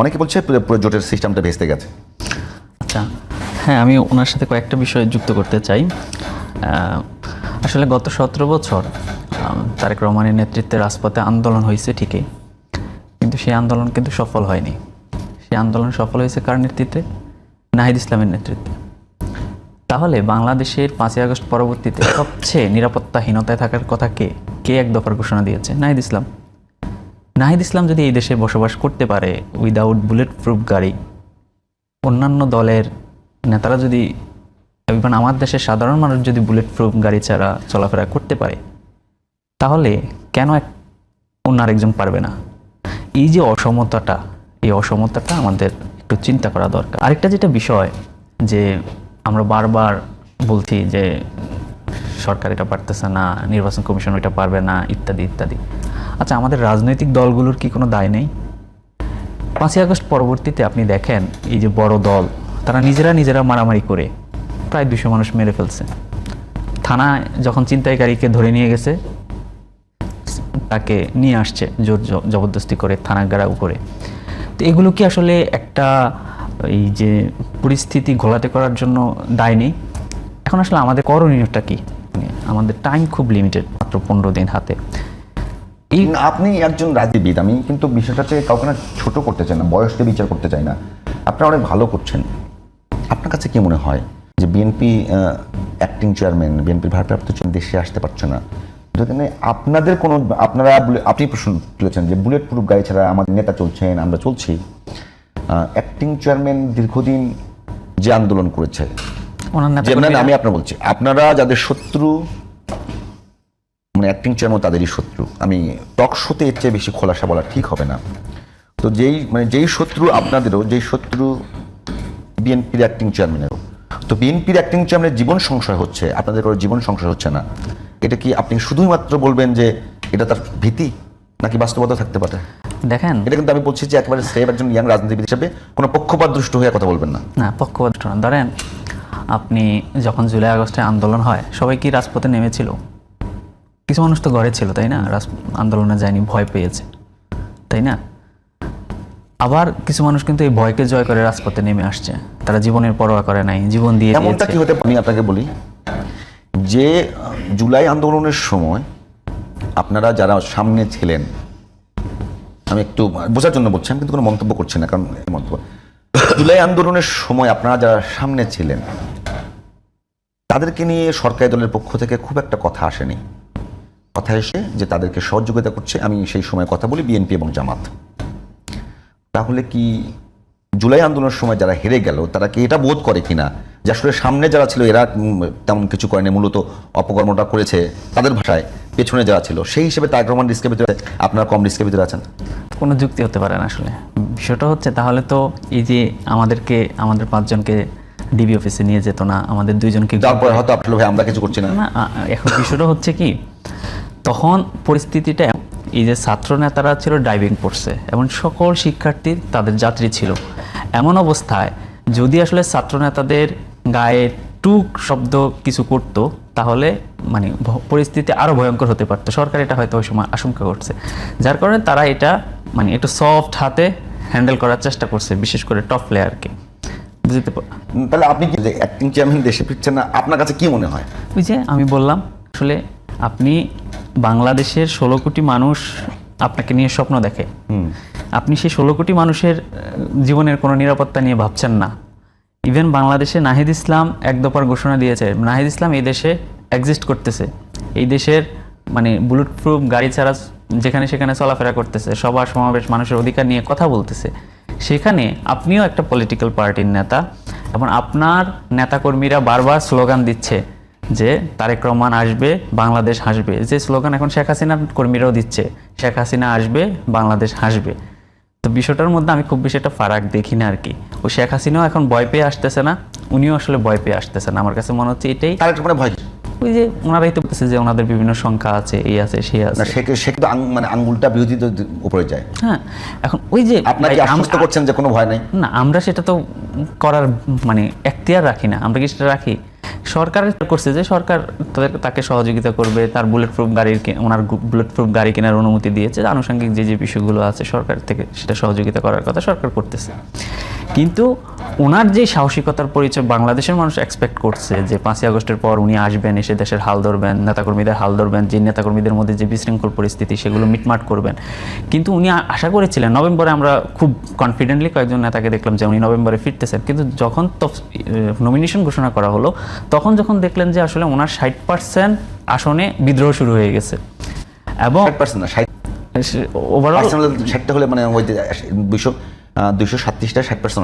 অনেকে বলছে জোটের সিস্টেমটা ভেস্তে গেছে। আচ্ছা হ্যাঁ আমি ওনার সাথে কয়েকটা বিষয় যুক্ত করতে চাই। আসলে গত সতেরো বছর তারেক রহমানের নেতৃত্বে রাজপথে আন্দোলন হয়েছে ঠিকই, কিন্তু সেই আন্দোলন কিন্তু সফল হয়নি। সেই আন্দোলন সফল হয়েছে কার নেতৃত্বে? নাহিদ ইসলামের নেতৃত্বে। তাহলে বাংলাদেশের পাঁচই আগস্ট পরবর্তীতে সবচেয়ে নিরাপত্তাহীনতায় থাকার কথা কে কে এক দফার ঘোষণা দিয়েছে? নাহিদ ইসলাম। নাহিদ ইসলাম যদি এই দেশে বসবাস করতে পারে উইদাউট বুলেট প্রুফ গাড়ি, অন্যান্য দলের নেতারা যদি এবং আমার দেশের সাধারণ মানুষ যদি বুলেট প্রুফ গাড়ি ছাড়া চলাফেরা করতে পারে, তাহলে কেন এক, অন্য আরেকজন পারবে না? এই যে অসমতাটা, এই অসমতাটা আমাদের একটু চিন্তা করা দরকার। আরেকটা যেটা বিষয় যে আমরা বারবার বলছি যে সরকার এটা পারতেছে না, নির্বাচন কমিশন এটা পারবে না, ইত্যাদি ইত্যাদি। আচ্ছা আমাদের রাজনৈতিক দলগুলোর কি কোনো দায় নেই? পাঁচই আগস্ট পরবর্তীতে আপনি দেখেন এই যে বড় দল, তারা নিজেরা নিজেরা মারামারি করে, প্রায় দুশো মানুষ মেরে ফেলছে। থানায় যখন ছিনতাইকারীকে ধরে নিয়ে গেছে, তাকে নিয়ে আসছে জোর জবরদস্তি করে থানা গাড়াও করে তো এগুলো কি আসলে একটা এই যে পরিস্থিতি ঘোলাতে করার জন্য দায় নেই? এখন আসলে আমাদের করণীয়টা কি? আমাদের টাইম খুব লিমিটেড মাত্র পনেরো দিন হাতে। আপনি একজন রাজনীতিবিদ আমি কিন্তু বিষয়টাতে কাউকে না ছোট করতে চাই না বয়সকে বিচার করতে চাই না। আপনারা অনেক ভালো করছেন। আপনার কাছে কি মনে হয় যে বিএনপি অ্যাক্টিং চেয়ারম্যান বিএনপির ভারপ্রাপ্ত চেয়ারম্যান দেশে আসতে পারছে না? যেখানে আপনাদের কোনো আপনারা আপনি প্রশ্ন তুলেছেন যে বুলেট প্রুফ গাড়ি ছাড়া আমাদের নেতা চলছেন আমরা চলছি। অ্যাক্টিং চেয়ারম্যান দীর্ঘদিন যে আন্দোলন করেছে আমি আপনার বলছি আপনারা যাদের শত্রু মানে অ্যাক্টিং চেয়ারম্যান তাদেরই শত্রু। আমি টক শোতে এর চেয়ে বেশি খোলাসা বলা ঠিক হবে না। তো যেই মানে যেই শত্রু আপনাদেরও যেই শত্রু বিএনপির অ্যাক্টিং চেয়ারম্যানেরও তো বিএনপির অ্যাক্টিং চেয়ারম্যানের জীবন সংশয় হচ্ছে আপনাদের কোনো জীবন সংশয় হচ্ছে না। এটা কি আপনি শুধুই মাত্র বলবেন যে এটা তার ভীতি নাকি বাস্তবতা থাকতে পারে? দেখেন। এটা কিন্তু আমি বলছি যে একেবারে সেভ একজন ইয়াং রাজনীতিবিদ হিসেবে কোনো পক্ষপাত দুষ্ট হয়ে কথা বলবেন না। না পক্ষপাত না। ধরেন আপনি যখন জুলাই আগস্টে আন্দোলন হয় সবাই কি রাজপথে নেমেছিল? কিছু মানুষ তো ঘরে ছিল, তাই না? রাজ আন্দোলনে যায়নি, ভয় পেয়েছে, তাই না? আবার কিছু মানুষ কিন্তু এই ভয়কে জয় করে রাজপথে নেমে আসছে। তারা জীবনের পরোয়া করে নাই, জীবন দিয়ে এমনটা কি হতে আমি আপনাকে বলি, যে জুলাই আন্দোলনের সময় আপনারা যারা সামনে ছিলেন, আমি একটু বোঝার জন্য বলছি, আমি কিন্তু কোনো মন্তব্য করছি না, কারণ মন্তব্য। জুলাই আন্দোলনের সময় আপনারা যারা সামনে ছিলেন, তাদেরকে নিয়ে সরকারি দলের পক্ষ থেকে খুব একটা কথা আসেনি। কথা এসে যে তাদেরকে সহযোগিতা করছে আমি সেই সময় কথা বলি বিএনপি এবং জামাত। তাহলে কি জুলাই আন্দোলনের সময় যারা হেরে গেল তারা কি এটা বোধ করে কিনা? যে আসলে সামনে যারা ছিল এরা তেমন কিছু করেনি মূলত অপকর্মটা করেছে তাদের ভাষায় পেছনে যারা ছিল সেই হিসেবে তারেক রহমান রিস্কের ভিতরে আপনারা কম রিস্কের ভিতরে আছেন। কোনো যুক্তি হতে পারে না আসলে। বিষয়টা হচ্ছে তাহলে তো এই যে আমাদেরকে আমাদের পাঁচজনকে ডিবি অফিসে নিয়ে যেত না আমাদের দুইজনকে তারপরে হয়তো আপনার ভাই আমরা কিছু করছি না। এখন বিষয়টা হচ্ছে কি তখন পরিস্থিতিটা এই যে ছাত্র নেতারা ছিল ড্রাইভিং করছে এবং সকল শিক্ষার্থী তাদের যাত্রী ছিল। এমন অবস্থায় যদি আসলে ছাত্র নেতাদের গায়ে টুক শব্দ কিছু করতো তাহলে মানে পরিস্থিতি আরও ভয়ঙ্কর হতে পারতো। সরকার এটা হয়তো ওই সময় আশঙ্কা করছে। যার কারণে তারা এটা মানে একটু সফট হাতে হ্যান্ডেল করার চেষ্টা করছে বিশেষ করে টপ প্লেয়ারকে বুঝতে তাহলে আপনি কি অ্যাক্টিং চেয়ারম্যান দেশে ফিরছেন না আপনার কাছে কি মনে হয়? ওই যে আমি বললাম আসলে আপনি বাংলাদেশের ষোলো কোটি মানুষ আপনাকে নিয়ে স্বপ্ন দেখে। আপনি সেই ষোলো কোটি মানুষের জীবনের কোনো নিরাপত্তা নিয়ে ভাবছেন না। ইভেন বাংলাদেশে নাহিদ ইসলাম এক দফার ঘোষণা দিয়েছে নাহিদ ইসলাম এই দেশে এক্সিস্ট করতেছে। এই দেশের মানে বুলেট প্রুফ গাড়ি ছাড়া যেখানে সেখানে চলাফেরা করতেছে সবার সমাবেশ মানুষের অধিকার নিয়ে কথা বলতেছে। সেখানে আপনিও একটা পলিটিক্যাল পার্টির নেতা এবং আপনার নেতাকর্মীরা বারবার স্লোগান দিচ্ছে যে তারেক রহমান আসবে বাংলাদেশ হাসবে যে স্লোগান এখন শেখ হাসিনার কর্মীরাও দিচ্ছে শেখ হাসিনা আসবে বাংলাদেশ হাসবে তো বিষয়টার মধ্যে আমি খুব বেশি একটা ফারাক দেখি না আর কি ও শেখ হাসিনাও এখন ভয় পেয়ে আসতেছে না উনিও আসলে ভয় পেয়ে আসতেছে না। আমার কাছে মনে হচ্ছে এটাই ভয় ওই যে ওনারাই তো বলতেছে যে ওনাদের বিভিন্ন সংখ্যা আছে এই আছে সেই আছে। সে আং- মানে আঙ্গুলটা বিরোধী উপরে যায়। হ্যাঁ এখন ওই যে আপনাকে আশ্বস্ত করছেন যে কোনো ভয় নেই? না আমরা সেটা তো করার মানে এখতিয়ার রাখি না। আমরা কি সেটা রাখি? সরকার করছে যে সরকার তাদের, তাকে সহযোগিতা করবে, তার বুলেট প্রুফ গাড়ির ওনার বুলেট প্রুফ গাড়ি কেনার অনুমতি দিয়েছে। আনুষঙ্গিক যে যে বিষয়গুলো আছে সরকার থেকে সেটা সহযোগিতা করার কথা সরকার করতেছে। কিন্তু ওনার যে সাহসিকতার পরিচয় বাংলাদেশের মানুষ এক্সপেক্ট করছে যে পাঁচই আগস্টের পর উনি আসবেন এসে দেশের হাল ধরবেন নেতাকর্মীদের হাল ধরবেন যে নেতাকর্মীদের মধ্যে যে বিশৃঙ্খল পরিস্থিতি সেগুলো মিটমাট করবেন। কিন্তু উনি আশা করেছিলেন নভেম্বরে আমরা খুব কনফিডেন্টলি কয়েকজন নেতাকে দেখলাম যে উনি নভেম্বরে ফিরতেছেন। কিন্তু যখন নমিনেশন ঘোষণা করা হলো তখন যখন দেখলেন যে আসলে ওনার ষাট পার্সেন্ট আসনে বিদ্রোহ শুরু হয়ে গেছে। এবং ওভারঅল হলে মানে দুশো সাতত্রিশটা ষাট পার্সেন্ট